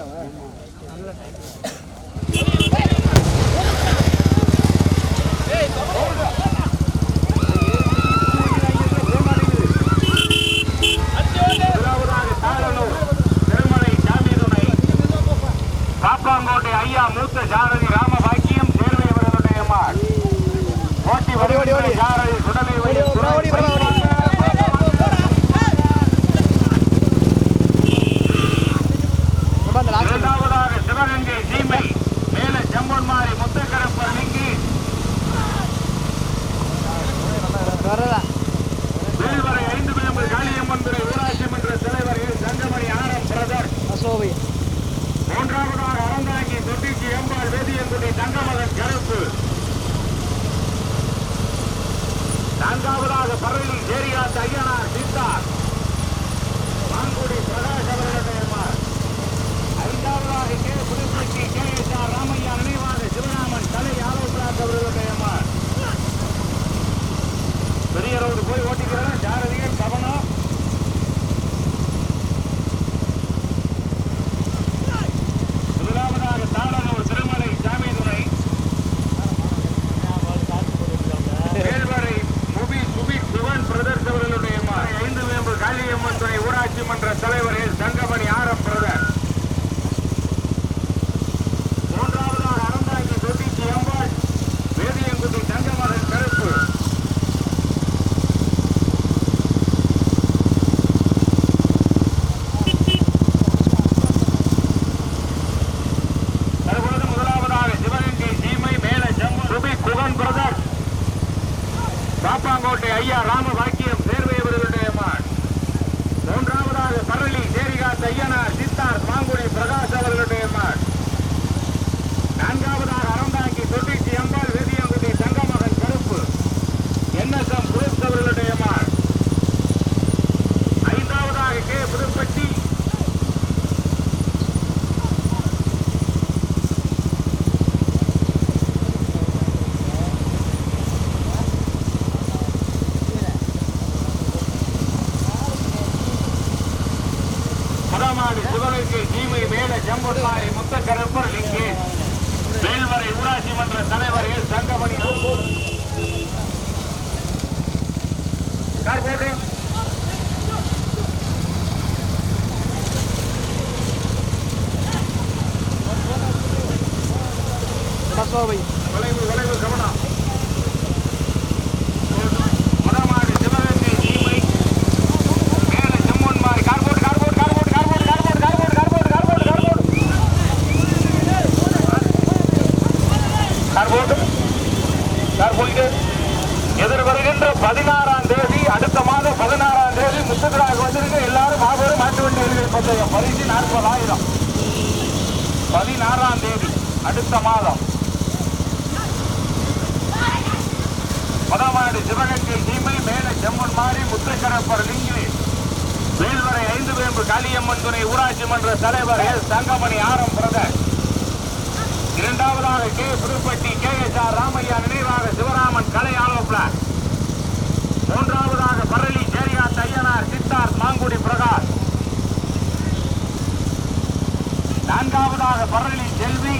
Come on. நான்காவதாக பறவையில் சேரியாத் ஐயனார் சித்தார் மாங்குடி பிரகாஷ் அவர்களுடைய ஐந்தாவதாக K. Pudupatti K. S. R. Ramaiah நினைவாக சிவராமன் தலை ஆலோசனாத் அவர்களுடைய மார். பெரிய ரோடு போய் ஓட்டிக்கிறேன் ஜாரதிகள் மாவட்ட தலைவர்கள் தங்கமணி ஆரம் பிரதர். மூன்றாவதாக அறந்தாங்கி தொட்டிக்கு எம்பாள் வேதியங்குடி தங்கமகன் கருப்பு. பாப்பாங்கோட்டை ஐயா ராமபாய் லிங்கே ஜீமை மேல ஜம்புத்தாரி முத்த கருப்பர் லிங்கே. மேல்வரை ஊராட்சி மன்ற தலைவர்கள் சங்கமணி கார் போட்டு. நாற்பதாயிரம். பதினாறாம் தேதி அடுத்த மாதம். முதமாடி சிவகங்கை தீமை மேல செம்மன் மாறி முத்துக்கரப்பர் லிங்கி. வேல்வரை ஐந்து வேம்பு காளியம்மன் துணை ஊராட்சி மன்ற தலைவர் எஸ் தங்கமணி ஆரம் பிரதர். இரண்டாவதாக K. Pudupatti K. S. R. Ramaiah நினைவாக சிவராமன் கலை ஆலோசனர் மூன்றாவதாக பரளி சேரியாத் ஐயனார் சித்தார்த் மாங்குடி பிரகாஷ் நான்காவதாக பரளி செல்வி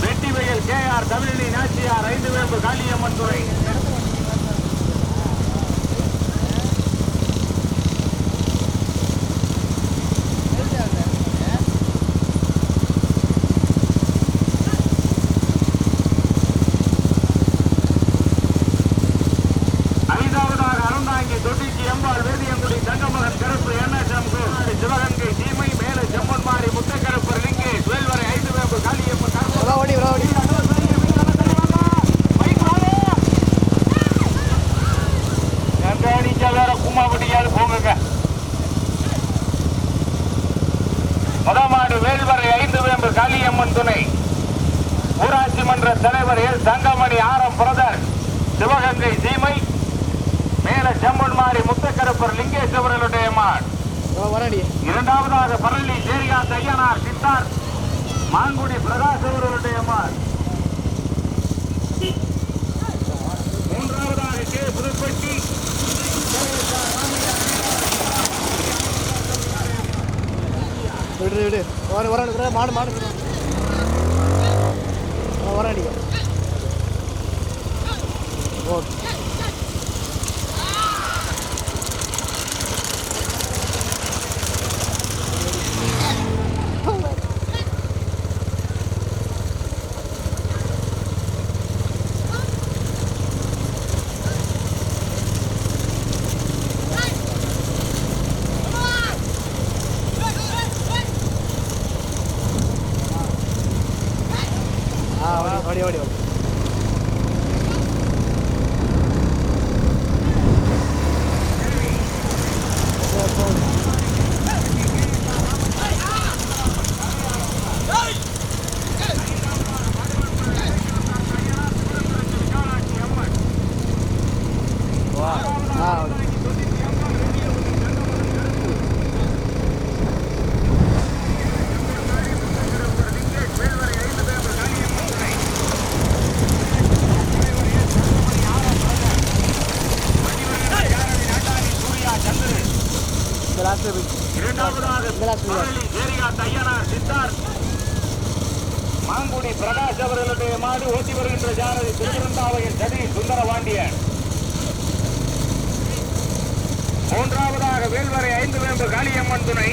வெட்டிவயல் கே ஆர் தமிழினி நாச்சியார் ஐந்து வேம்பு காளியம்மன் துறை ஐந்தாவதாக அறந்தாங்கி தொட்டிச்சி எம்பாள் வேதியங்குடி தங்கமகன் கருப்பு என்எஸ்எம் சிவகங்கை சீமை மேல செம்மன்மாரி முத்தக்கருப்பர் லிங்கேஷ் வேல்வரை ஐந்து வேம்பு காளியம்மன் கருப்பு கண்காணிச்சா வேற கும்மாப்பட்டியாவது போங்க முதமாடு வேல்வரை ஐந்து வேம்பு காளியம்மன் துணை. ஊராட்சி மன்ற தலைவர் எஸ் தங்கமணி ஆரம் பிரதர் சிவகங்கை சீமை மேல செம்மன்மாரி முத்தக்கருப்பர் லிங்கேஷ் அவர்களுடைய மான் இரண்டாவதாக பரளி சேரியா ஐயனார் சித்தார் மாங்குடி பிரகாஷ் அவர்களுடைய மான். மூன்றாவதாக கே. புதுப்பட்டி விடு விடு. வர வர வர மாடு மாடு விடு. வர அடிக்க ஓகே ஆ ஓடி ஓடி ஓடி ஓடி சரி, போகுது. ஆ ஓடி இந்த லாஸ்ட்டில் போய் இரண்டாவதாக இந்த லாஸ்ட்டில் பழனி ஏரியாத் ஐயனார் சித்தார் மாங்குடி பிரகாஷ் அவர்களுடைய மாடு ஓட்டி வருகின்ற ஜானதி திருவிருந்தாவையின் சதி சுந்தர பாண்டியன் மூன்றாவதாக வேல்வரை ஐந்து வேம்பு காளியம்மன் துணை.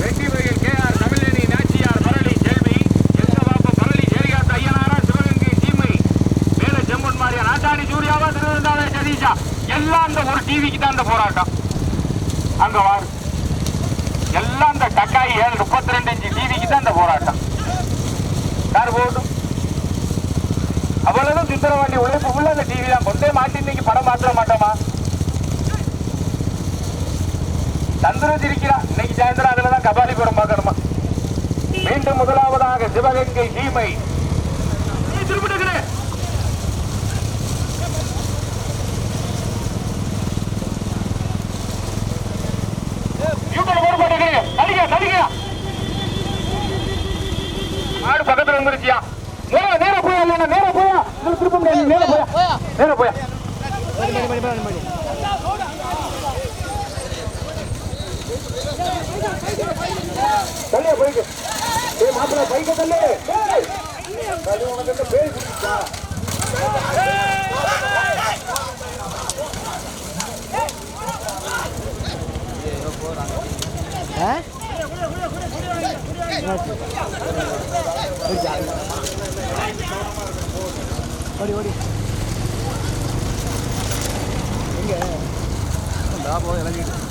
வெட்டிவகையில் கே ஆர் தமிழனி நாச்சியார் மரளி செல்வி எங்கவாப்பு மரளி ஏரியாத் ஐயனாரா சிவகங்கை சீமை வேலை செம்மன் மாரியா நாட்டாடி சூர்யாவா திருவிருந்தாவை சதீஷா. எல்லாம் அந்த ஒரு டிவிக்கு தான் இந்த போராட்டம். அங்க வார் எல்லாம் அந்த டக்காய் ஏழு முப்பத்தி ரெண்டு இன்ச்சு டிவிக்கு தான் இந்த போராட்டம். சார் போட்டும் அவ்வளவு சுந்தரவாண்டி உழைப்பு உள்ள அந்த டிவி தான் கொண்டே மாட்டி இன்னைக்கு படம் மாற்ற மாட்டோமா? சந்திரன் இருக்கிறா இன்னைக்கு சாயந்தரம் அதுலதான் கபாலிபுரம் பார்க்கணுமா? மீண்டும் முதலாவதாக சிவகங்கை தடிங்க மாடு பக்கத்துல வந்துருச்சியா? நேரா நேரா போயா நேரா போயா. இதுல திருப்ப முடியாது. நேரா போயா. நேரா போயா. தள்ளியா பைக்கு ஏய் மாப்பிள்ள பைக்க தள்ளு அது உனக்கு பிடிச்சா ஓடி ஓடி எங்க லாபம் இறங்கிட்டு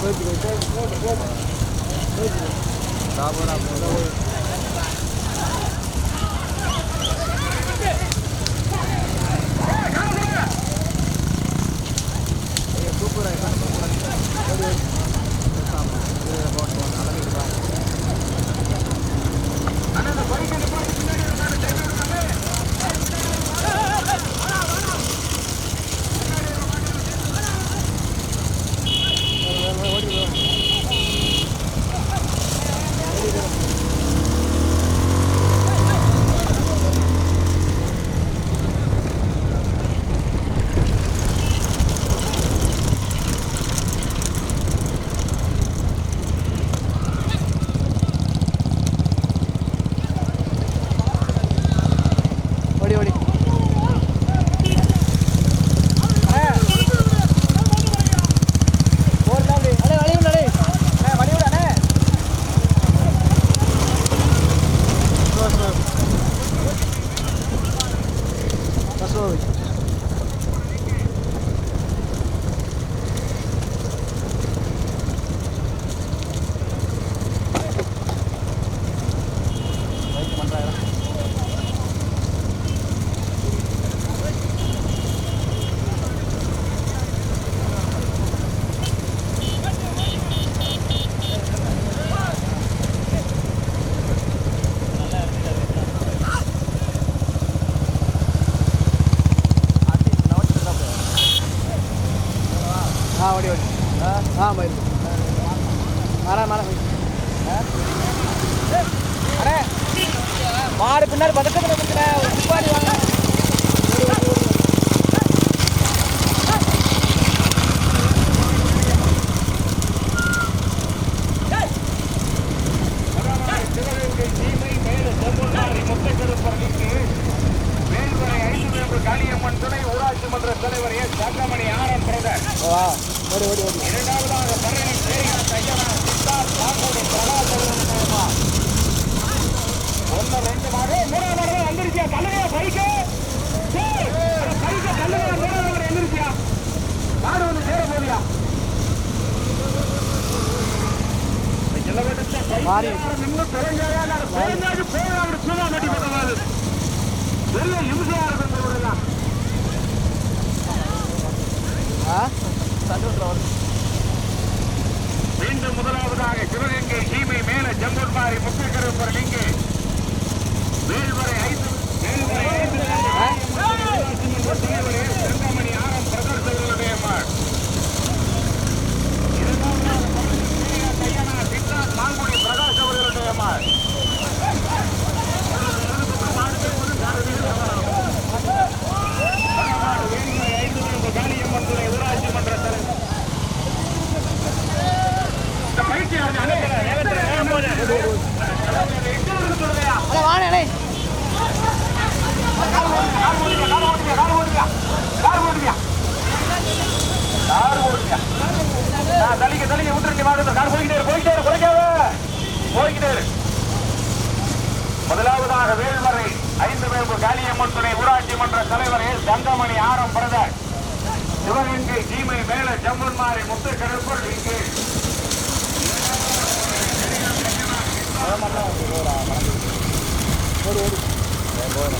போயிட்டு போயிட்டு போயிட்டு Петрович. ஆமாம் భారీ மீண்டும் முதலாவதாக சிவகங்கை சீமை மேல ஜம்பூர் மாறி முக்கிய கருப்பர் லிங்கு மேல்வரை ஐந்து மேல்வரை ஐந்து. முதலாவதாக வேல்வரை ஐந்து பேர் காலியம்மன் துணை ஊராட்சி மன்ற தலைவர் தங்கமணி ஆரம் பிரதர். சிவகங்கை சீமை மேல ஜம்முன் மாறி முத்து கடற்பூர் இங்கே ஒரு ஒரு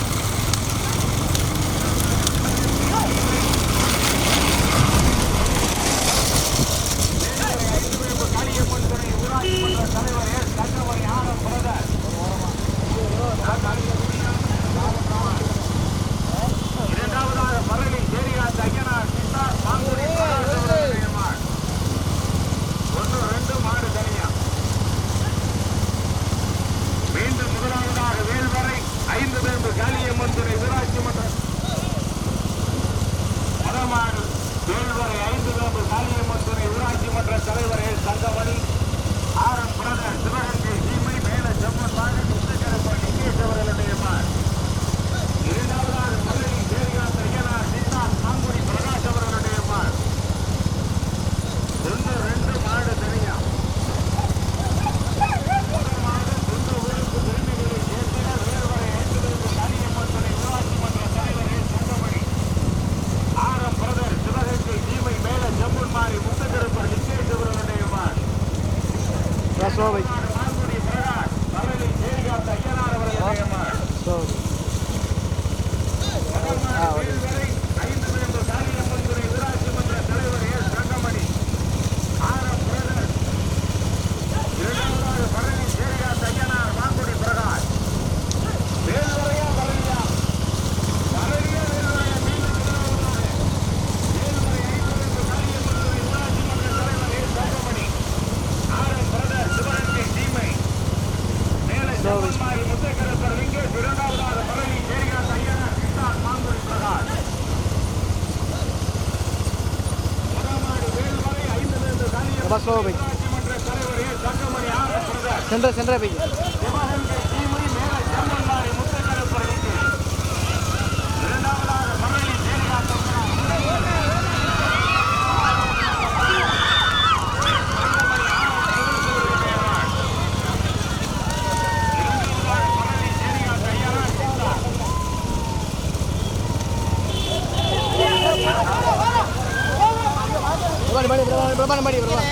ಬಸ್ ಹೋಗ್ಬೇಕು ಸೆಂಟ್ರ ಸೆಂಟ್ರ ಬೇಕು பிரபான பாடி பிரபான